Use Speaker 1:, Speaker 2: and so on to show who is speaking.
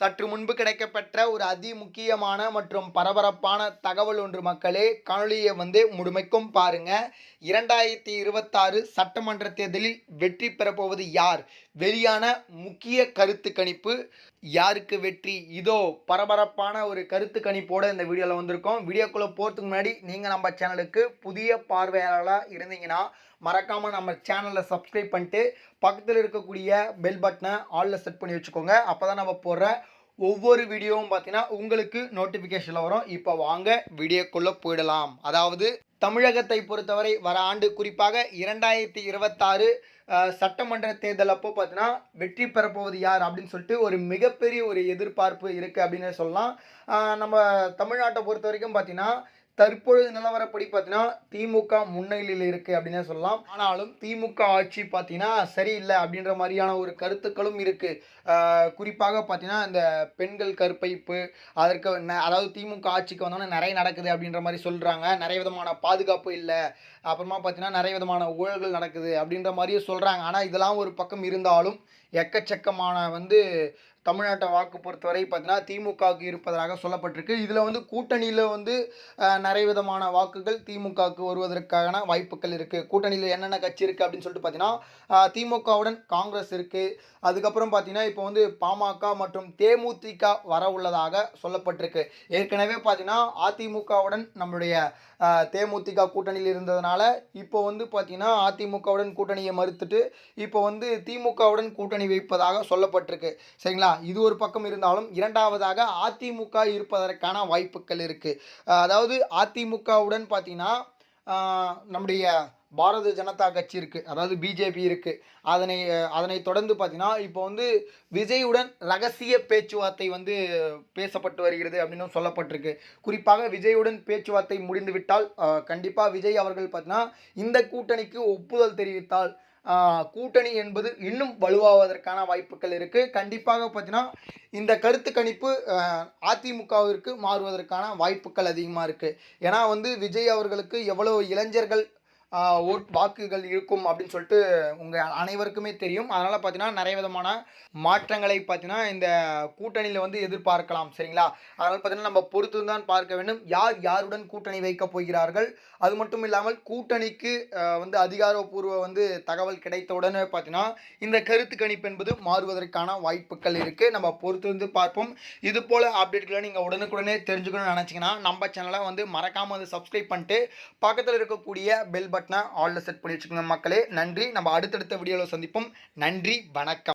Speaker 1: சற்று முன்பு கிடைக்கப்பெற்ற ஒரு அதி முக்கியமான மற்றும் பரபரப்பான தகவல் ஒன்று மக்களே காணொலியை வந்து முழுமைக்கும் பாருங்க. இரண்டாயிரத்தி இருபத்தாறு சட்டமன்ற தேர்தலில் வெற்றி பெறப்போவது யார்? வெளியான முக்கிய கருத்து கணிப்பு. யாருக்கு வெற்றி? இதோ பரபரப்பான ஒரு கருத்து கணிப்போடு இந்த வீடியோவில் வந்திருக்கோம். வீடியோக்குள்ளே போகிறதுக்கு முன்னாடி நீங்கள் நம்ம சேனலுக்கு புதிய பார்வையாளராக இருந்தீங்கன்னா மறக்காமல் நம்ம சேனலை சப்ஸ்கிரைப் பண்ணிட்டு பக்கத்தில் இருக்கக்கூடிய பெல் பட்டனை ஆலில் செட் பண்ணி வச்சுக்கோங்க. அப்போ தான் நம்ம போடுற ஒவ்வொரு வீடியோவும் பார்த்தீங்கன்னா உங்களுக்கு நோட்டிஃபிகேஷனில் வரும். இப்போ வாங்க வீடியோக்குள்ளே போயிடலாம். அதாவது தமிழகத்தை பொறுத்தவரை வர ஆண்டு குறிப்பாக இரண்டாயிரத்தி இருபத்தாறு சட்டமன்ற தேர்தல் அப்போ பார்த்தீங்கன்னா வெற்றி பெறப்போவது யார் அப்படின்னு சொல்லிட்டு ஒரு மிகப்பெரிய ஒரு எதிர்பார்ப்பு இருக்குது அப்படின்னு சொல்லலாம். நம்ம தமிழ்நாட்டை பொறுத்த வரைக்கும் பார்த்தீங்கன்னா தற்பொழுது நிலவரப்படி பார்த்தீங்கன்னா திமுக முன்னிலையில் இருக்குது அப்படின்னு சொல்லலாம். ஆனாலும் திமுக ஆட்சி பார்த்தீங்கன்னா சரியில்லை அப்படின்ற மாதிரியான ஒரு கருத்துக்களும் இருக்குது குறிப்பாக பார்த்தீங்கன்னா இந்த பெண்கள் கற்பைப்பு அதற்கு ந- அதாவது திமுக ஆட்சிக்கு வந்தோன்னே நிறைய நடக்குது அப்படின்ற மாதிரி சொல்கிறாங்க நிறைய விதமான பாதுகாப்பு இல்லை. அப்புறமா பார்த்தீங்கன்னா நிறைய விதமான ஊழல்கள் நடக்குது அப்படின்ற மாதிரியும் சொல்கிறாங்க ஆனால் இதெல்லாம் ஒரு பக்கம் இருந்தாலும் எக்கச்சக்கமான வந்து தமிழ்நாட்டை வாக்கு பொறுத்தவரை பார்த்தீங்கன்னா திமுகவுக்கு இருப்பதாக சொல்லப்பட்டிருக்கு. இதில் வந்து கூட்டணியில் வந்து நிறைய விதமான வாக்குகள் திமுகவுக்கு வருவதற்கான வாய்ப்புகள் இருக்குது கூட்டணியில் என்னென்ன கட்சி இருக்குது அப்படின்னு சொல்லிட்டு பார்த்தீங்கன்னா திமுகவுடன் காங்கிரஸ் இருக்குது அதுக்கப்புறம் பார்த்தீங்கன்னா இப்போ வந்து பாமக மற்றும் தேமுதிக வர உள்ளதாக சொல்லப்பட்டிருக்கு. ஏற்கனவே பார்த்தீங்கன்னா அதிமுகவுடன் நம்மளுடைய தேமுதிக கூட்டணியில் இருந்ததுனால இப்போ வந்து பார்த்தீங்கன்னா அதிமுகவுடன் கூட்டணியை மறுத்துட்டு இப்போ வந்து திமுகவுடன் கூட்டணி வைப்பதாக சொல்லப்பட்டிருக்கு. சரிங்களா? இது ஒரு பக்கம் இருந்தாலும் இரண்டாவதாக அதிமுக இருப்பதற்கான வாய்ப்புகள் இருக்குது அதாவது அதிமுகவுடன் பார்த்திங்கன்னா நம்முடைய பாரதிய ஜனதா கட்சி இருக்குது அதாவது பிஜேபி இருக்குது அதனை அதனை தொடர்ந்து பார்த்திங்கன்னா இப்போ வந்து விஜயுடன் ரகசிய பேச்சுவார்த்தை வந்து பேசப்பட்டு வருகிறது அப்படின்னு சொல்லப்பட்டிருக்கு. குறிப்பாக விஜயுடன் பேச்சுவார்த்தை முடிந்துவிட்டால் கண்டிப்பாக விஜய் அவர்கள் பார்த்திங்கன்னா இந்த கூட்டணிக்கு ஒப்புதல் தெரிவித்தால் கூட்டணி என்பது இன்னும் வலுவாவதற்கான வாய்ப்புகள் இருக்குது கண்டிப்பாக பார்த்தீங்கன்னா இந்த கருத்து கணிப்பு அதிமுகவிற்கு மாறுவதற்கான வாய்ப்புகள் அதிகமாக இருக்குது ஏன்னா வந்து விஜய் அவர்களுக்கு எவ்வளோ இளைஞர்கள் ஓட் வாக்குகள் இருக்கும் அப்படின்னு சொல்லிட்டு உங்கள் அனைவருக்குமே தெரியும். அதனால் பார்த்தீங்கன்னா நிறைய விதமான மாற்றங்களை பார்த்தீங்கன்னா இந்த கூட்டணியில் வந்து எதிர்பார்க்கலாம் சரிங்களா? அதனால் பார்த்தீங்கன்னா நம்ம பொறுத்து தான் பார்க்க வேண்டும். யார் யாருடன் கூட்டணி வைக்கப் போகிறார்கள்? அது மட்டும் இல்லாமல் கூட்டணிக்கு வந்து அதிகாரப்பூர்வ வந்து தகவல் கிடைத்த உடனே பார்த்தீங்கன்னா இந்த கருத்து கணிப்பு என்பது மாறுவதற்கான வாய்ப்புகள் இருக்குது நம்ம பொறுத்து வந்து பார்ப்போம். இது போல் அப்டேட்களை நீங்கள் உடனுக்குடனே தெரிஞ்சுக்கணும்னு நினச்சிங்கன்னா நம்ம சேனலை வந்து மறக்காமல் வந்து சப்ஸ்கிரைப் பண்ணிட்டு பக்கத்தில் இருக்கக்கூடிய பெல் பட்டன் ஆலில் செட் பண்ணி வச்சுக்கோங்க மக்களே. நன்றி. நம்ம அடுத்தடுத்த வீடியோவில் சந்திப்போம். நன்றி. வணக்கம்.